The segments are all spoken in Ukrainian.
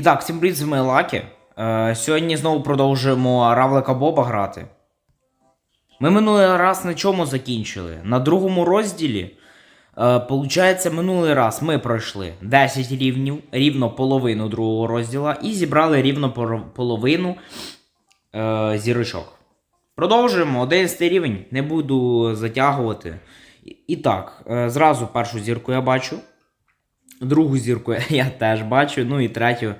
І так, всім привіт, з вами Лакі. Е, сьогодні знову продовжуємо Равлика Боба грати. Ми минулий раз на чому закінчили? На другому розділі. Е, получається, минулий раз ми пройшли 10 рівнів, рівно половину другого розділа, і зібрали рівно половину е, зірочок. Продовжуємо 11 рівень, не буду затягувати. І так, е, зразу першу зірку я бачу. Другу зірку я теж бачу, ну і третю.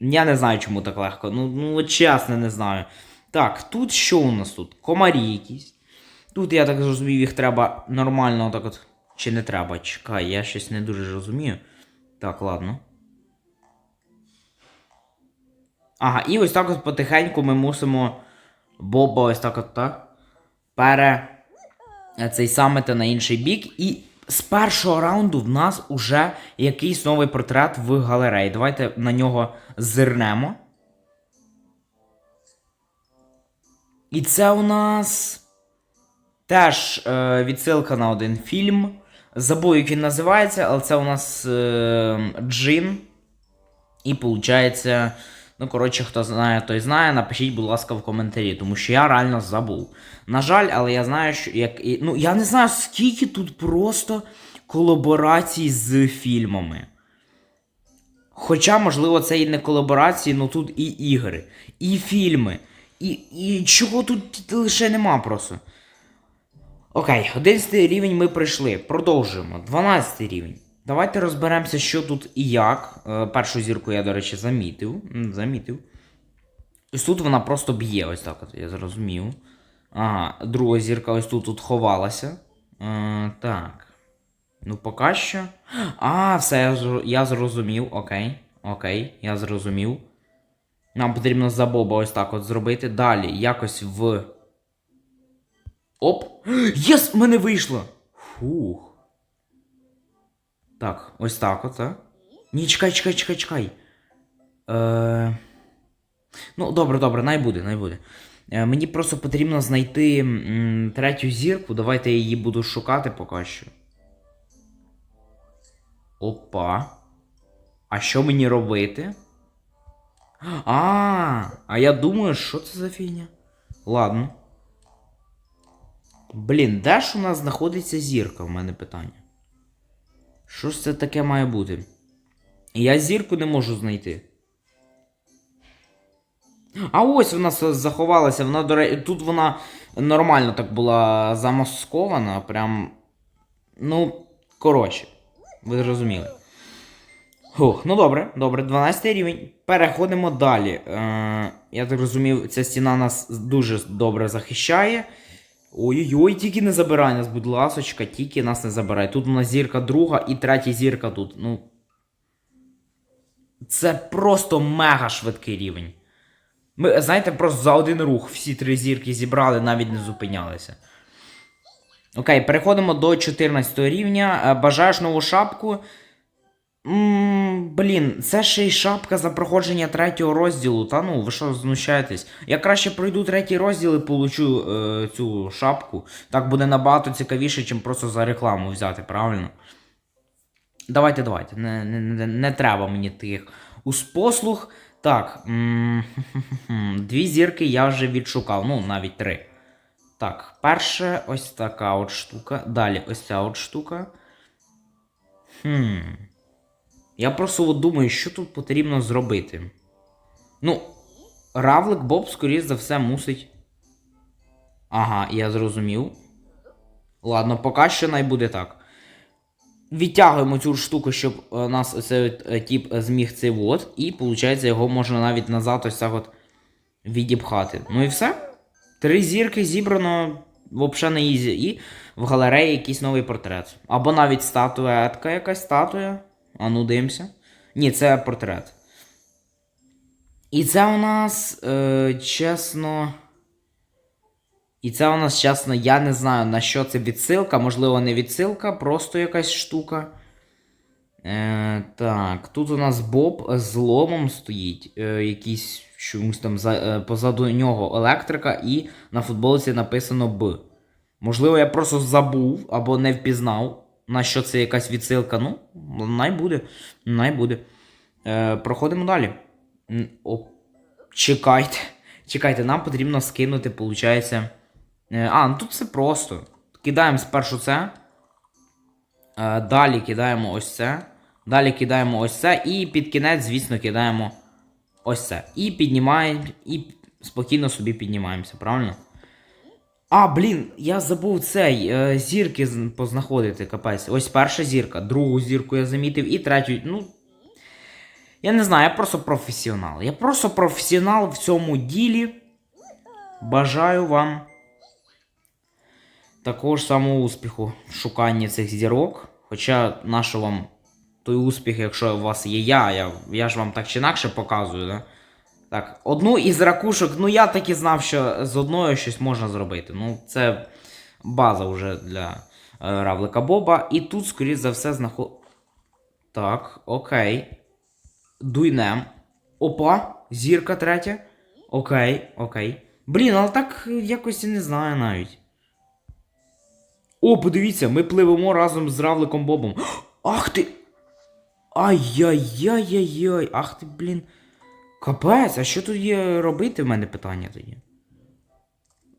Я не знаю, чому так легко. Ну, ну чесно, не знаю. Так, тут що у нас тут? Комарі якісь. Тут, я так зрозумів, їх треба нормально так от. Чи не треба? Чекай, я щось не дуже розумію. Так, ладно. Ага, і ось так от потихеньку ми мусимо Боба ось так от так. Пере цей самити на інший бік. І з першого раунду в нас уже якийсь новий портрет в галереї. Давайте на нього зирнемо. І це у нас теж е, відсилка на один фільм. Забув, як він називається, але це у нас е, Джин. І виходить, ну, коротше, хто знає, той знає. Напишіть, будь ласка, в коментарі, тому що я реально забув. На жаль, але я знаю, що як. Ну, я не знаю, скільки тут просто колаборацій з фільмами. Хоча, можливо, це і не колаборації, ну тут і ігри, і фільми, і, і чого тут лише нема просто. Окей, 11 рівень ми пройшли. Продовжуємо. 12 рівень. Давайте розберемося, що тут і як. Е, першу зірку я, до речі, замітив. Замітив. Ось тут вона просто б'є, ось так от, я зрозумів. Ага, друга зірка ось тут, тут ховалася. Е, так. Ну, поки що. А, все, я, зрозумів. Окей. Окей, я зрозумів. Нам потрібно за Боба ось так от зробити. Далі якось в. Оп! Єс! Мене вийшло! Фух. Так, ось так от? Ні, чекай, чекай, чекай, чекай. Е... Ну, добре, добре, най буде, най буде. Е, мені просто потрібно знайти м, третю зірку. Давайте я її буду шукати поки що. Опа. А що мені робити? А, а я думаю, що це за фігня? Ладно. Блін, де ж у нас знаходиться зірка? В мене питання. Що ж це таке має бути? Я зірку не можу знайти. А ось вона заховалася. Вона, до речі, тут вона нормально так була замаскована. Прям. Ну, коротше. Ви зрозуміли. Хух, ну добре, добре, 12 рівень. Переходимо далі. Е, я так розумів, ця стіна нас дуже добре захищає. Ой-ой-ой, тільки не забирай нас, будь ласочка, тільки нас не забирай. Тут у нас зірка друга і третя зірка тут. Ну. Це просто мега швидкий рівень. Ми, знаєте, просто за один рух всі три зірки зібрали, навіть не зупинялися. Окей, переходимо до 14 рівня. Е, Бажаєш нову шапку. М, Блін, це ще й шапка за проходження третього розділу. Та ну, ви що знущаєтесь? Я краще пройду третій розділ і получу е, цю шапку. Так буде набагато цікавіше, чим просто за рекламу взяти, правильно? Давайте, давайте. Не, не, не, не треба мені тих успослуг. Так. м, Дві зірки я вже відшукав. Ну, навіть три. Так, перше ось така от штука. Далі ось ця от штука. Хм. Я просто от думаю, що тут потрібно зробити. Ну, Равлик Боб, скоріш за все, мусить. Ага, я зрозумів. Ладно, поки що най буде так. Відтягуємо цю штуку, щоб е, нас оцей е, тіп зміг цей вот. І, виходить, його можна навіть назад ось так от відіпхати. Ну і все. Три зірки зібрано взагалі на ізі. І в галереї якийсь новий портрет. Або навіть статуетка, якась статуя. А ну дивимося. Ні, це портрет. І це у нас, е, чесно. І це у нас, чесно, я не знаю, на що це відсилка. Можливо, не відсилка, просто якась штука. Е, так, тут у нас Боб з ломом стоїть. Е, якийсь чомусь там за, е, позаду нього електрика, і на футболці написано Б. Можливо, я просто забув або не впізнав, на що це якась відсилка. Ну, най буде. Най буде. Е, проходимо далі. О, чекайте. Чекайте, нам потрібно скинути, виходить. Е, а, ну тут все просто. Кидаємо спершу це. Е, далі кидаємо ось це. Далі кидаємо ось це. І під кінець, звісно, кидаємо ось це. І піднімаємо, і спокійно собі піднімаємося, правильно? А, блін, я забув цей е, зірки познаходити, капець. Ось перша зірка, другу зірку я замітив, і третю. Ну. Я не знаю, я просто професіонал. Я просто професіонал в цьому ділі. Бажаю вам такого ж самого успіху в шуканні цих зірок. Хоча нащо вам той успіх, якщо у вас є я, я, я ж вам так чи інакше показую, да? Так, одну із ракушок, ну я так і знав, що з одною щось можна зробити. Ну, це база вже для е, Равлика Боба. І тут, скоріш за все, знаход. Так, окей. Дуйнем. Опа, зірка третя. Окей, окей. Блін, але так якось і не знаю навіть. О, подивіться, ми пливемо разом з Равликом Бобом. Ах ти! Ай-яй-яй-яй-яй! Ах ти, блін. Капець, а що тут є робити в мене питання тоді?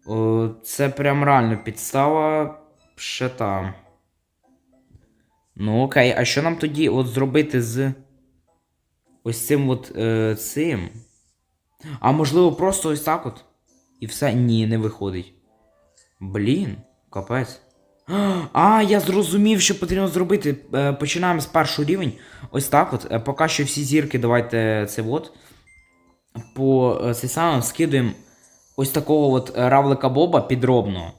О, це прям реально підстава ще там. Ну окей, а що нам тоді от зробити з ось цим от е, цим? А можливо, просто ось так от? І все? Ні, не виходить. Блін, капець. А, я зрозумів, що потрібно зробити. Е, Починаємо з першого рівень. Ось так от. Е, Поки що всі зірки, давайте це от. По е, цей самим скидуємо ось такого от е, равлика Боба підробного.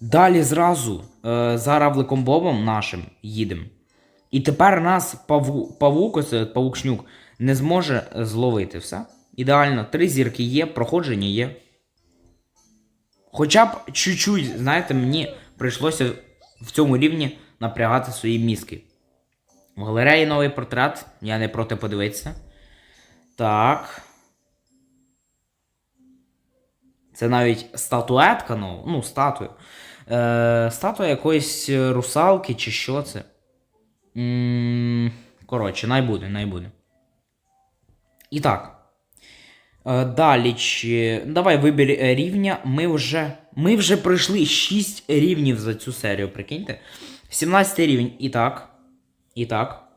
Далі зразу е, за равликом Бобом нашим їдемо. І тепер нас паву, павук, ось павук-шнюк, не зможе зловити все. Ідеально, три зірки є, проходження є. Хоча б чуть-чуть, знаєте, мені прийшлося в цьому рівні напрягати свої мізки. В галереї новий портрет, я не проти подивитися. Так. Це навіть статуетка, ну, ну статуя. Е, статуя якоїсь русалки чи що це. коротше, най буде, най буде. І так. Е, Далі, давай вибір рівня. Ми вже ми вже пройшли 6 рівнів за цю серію, прикиньте. 17 рівень. І так. І так.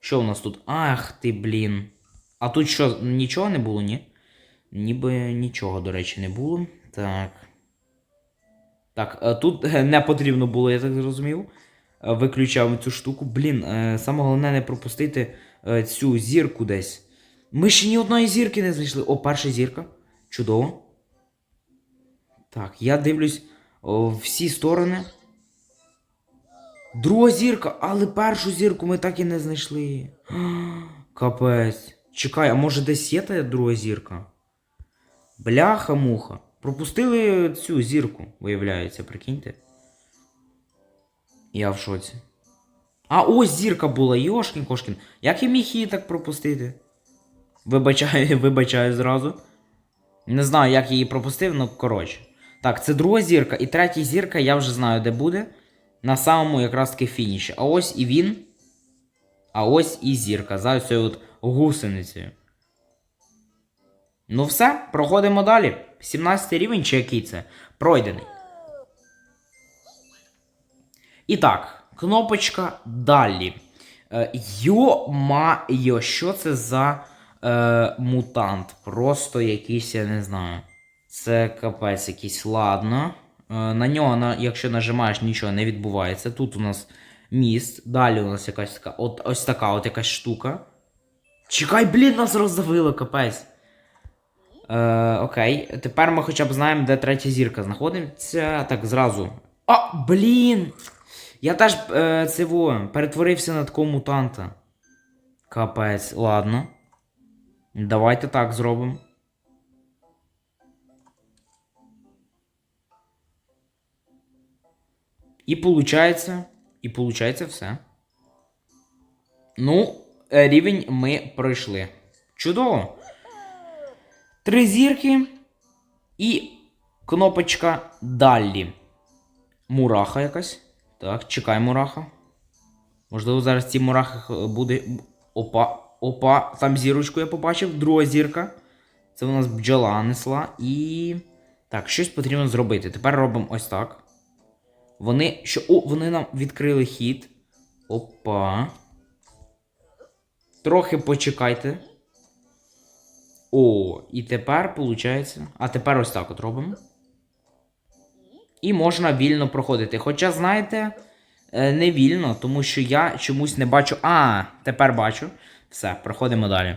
Що у нас тут? Ах ти, блін. А тут що, нічого не було, ні? Ніби нічого, до речі, не було. Так. Так, е, тут е, не потрібно було, я так зрозумів. Е, Виключав цю штуку. Блін, саме головне не пропустити цю зірку десь. Ми ще ні одної зірки не знайшли. О, перша зірка. Чудово. Так, я дивлюсь о, всі сторони. Друга зірка, але першу зірку ми так і не знайшли. Капець. Чекай, а може десь є та друга зірка? Бляха-муха. Пропустили цю зірку, виявляється, прикиньте. Я в шоці. А ось зірка була, Йошкін Кошкін. Як я міг її так пропустити? Вибачаю, вибачаю зразу. Не знаю, як її пропустив, ну коротше. Так, це друга зірка. І третя зірка, я вже знаю, де буде. На самому якраз таки фініші. А ось і він. А ось і зірка. За цією от гусеницею. Ну все, проходимо далі. 17 рівень чи який це? Пройдений. І так, кнопочка далі. Е, Йо-ма-йо, що це за е, мутант? Просто якийсь, я не знаю. Це капець якийсь, ладно. Е, на нього, на, якщо нажимаєш, нічого не відбувається. Тут у нас міст, далі у нас якась така, от, ось така от якась штука. Чекай, блін, нас роздавило, капець. Е, окей, тепер ми хоча б знаємо, де третя зірка знаходиться. Так, зразу. А, блін! Я теж е, цього, перетворився на такого мутанта. Капець, ладно. Давайте так зробимо. І получається. І получається все. Ну, рівень ми пройшли. Чудово. Три зірки і кнопочка далі. Мураха якась. Так, чекай, мураха. Можливо, зараз ці мурахи буде. Опа. опа, там зірочку я побачив, друга зірка. Це у нас бджола несла. І. Так, щось потрібно зробити. Тепер робимо ось так. Вони. Що. О, вони нам відкрили хід. Опа. Трохи почекайте. О, і тепер виходить. А тепер ось так от робимо. І можна вільно проходити. Хоча, знаєте, е, не вільно, тому що я чомусь не бачу. А, тепер бачу. Все, проходимо далі.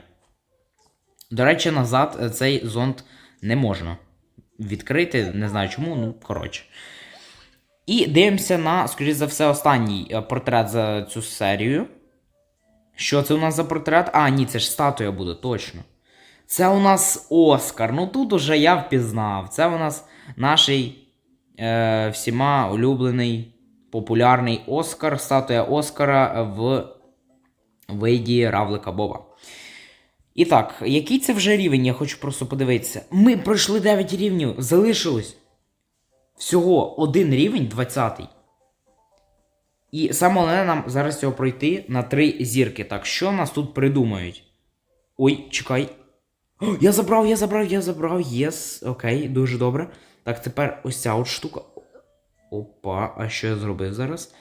До речі, назад е, цей зонд не можна відкрити. Не знаю чому, ну коротше. І дивимося на, скоріш за все, останній е, портрет за цю серію. Що це у нас за портрет? А, ні, це ж статуя буде, точно. Це у нас Оскар. Ну тут уже я впізнав. Це у нас наш е, всіма улюблений популярний Оскар, статуя Оскара в виді Равлика Боба. І так, який це вже рівень, я хочу просто подивитися. Ми пройшли 9 рівнів, залишилось всього один рівень 20. І саме головне нам зараз цього пройти на 3 зірки. Так, що нас тут придумають? Ой, чекай. О, я забрав, я забрав, я забрав. Єс. Окей, дуже добре. Так, тепер ось ця от штука. Опа, а що я зробив зараз?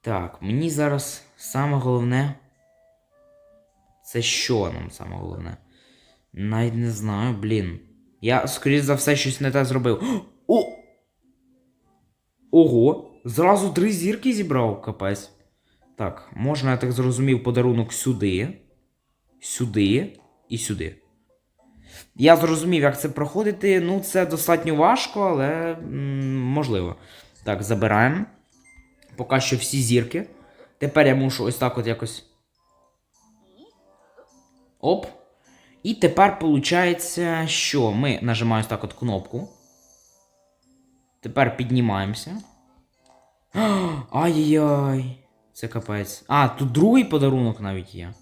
Так, мені зараз саме головне. Це що нам саме головне? Навіть не знаю, блін. Я, скоріш за все, щось не те зробив. О! Ого! Зразу три зірки зібрав, капець. Так, можна, я так зрозумів, подарунок сюди, сюди і сюди. Я зрозумів, як це проходити. Ну, це достатньо важко, але можливо. Так, забираємо. Поки що всі зірки. Тепер я мушу ось так от якось. Оп. І тепер виходить, що ми нажимаємо так от кнопку. Тепер піднімаємося. Ай-яй-яй. Це капець. А, тут другий подарунок навіть є.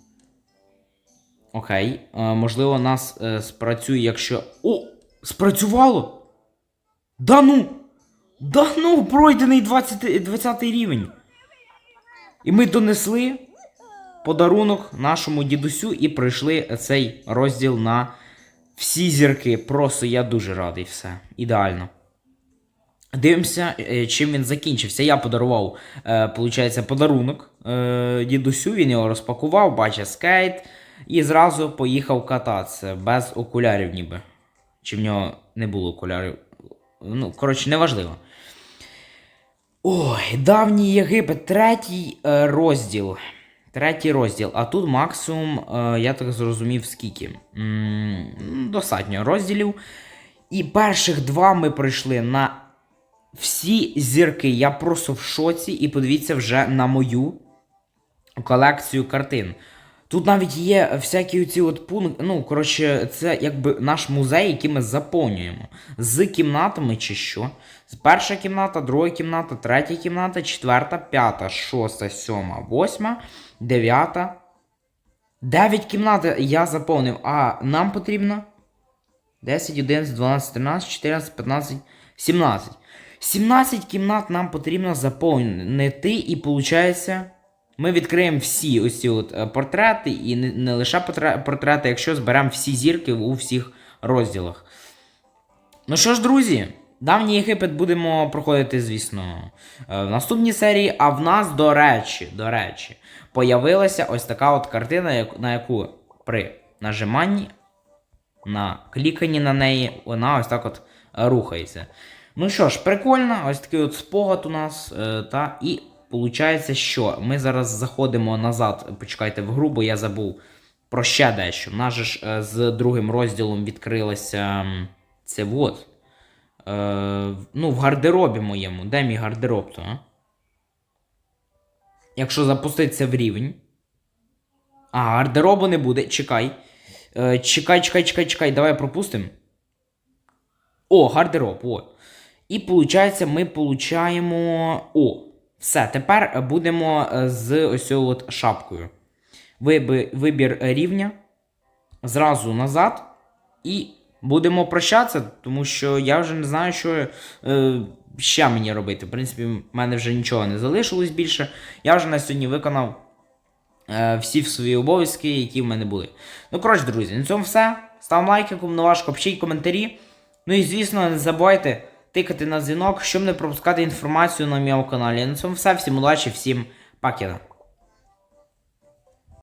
Окей. Е, можливо, нас е, спрацює, якщо. О! Спрацювало! Да ну! Да ну! Пройдений 20, 20 рівень. І ми донесли подарунок нашому дідусю і пройшли цей розділ на всі зірки. Просто я дуже радий все. Ідеально. Дивимося, е, чим він закінчився. Я подарував, е, получається, подарунок е, дідусю. Він його розпакував, бачить скейт. І зразу поїхав кататися без окулярів, ніби. Чи в нього не було окулярів. Ну, коротше, неважливо. Ой, давній Єгипет, третій е, розділ. Третій розділ. А тут максимум, е, я так зрозумів, скільки. М, достатньо розділів. І перших два ми пройшли на всі зірки. Я просто в шоці. І подивіться вже на мою колекцію картин. Тут навіть є всякі оці от пункти. Ну, коротше, це якби наш музей, який ми заповнюємо. З кімнатами чи що. Перша кімната, друга кімната, третя кімната, четверта, п'ята, шоста, сьома, восьма, дев'ята. Дев'ять кімнат я заповнив. А нам потрібно 10, 11, 12, 13, 14, 15, 17. 17 кімнат нам потрібно заповнити, і виходить. Ми відкриємо всі ось от е, портрети, і не, не лише портрети, якщо зберемо всі зірки у всіх розділах. Ну що ж, друзі, давній Єгипет будемо проходити, звісно, е, в наступній серії. А в нас, до речі, до речі, появилася ось така от картина, на яку при нажиманні, на кліканні на неї, вона ось так от е, рухається. Ну що ж, прикольно, ось такий от спогад у нас. е, Та, і виходить, що ми зараз заходимо назад, почекайте в гру, бо я забув про ще дещо. У нас же ж е, з другим розділом відкрилося це от. Е, ну, в гардеробі моєму. Де мій гардероб то? А? Якщо запуститися в рівень. А, гардеробу не буде. Чекай. Е, чекай, чекай, чекай, чекай. Давай пропустимо. О, гардероб, о. І виходить, ми получаємо. О, все. Тепер будемо е, з ось от шапкою. Вибір рівня. Зразу назад. І будемо прощатися, тому що я вже не знаю, що е, ще мені робити. В принципі, в мене вже нічого не залишилось більше. Я вже на сьогодні виконав е, всі свої обов'язки, які в мене були. Ну, коротше, друзі, на цьому все. Став лайки, кому не важко, пишіть коментарі. Ну і звісно, не забувайте тикати на дзвінок, щоб не пропускати інформацію на моєму каналі. На цьому все. Всім удачі, всім пакета.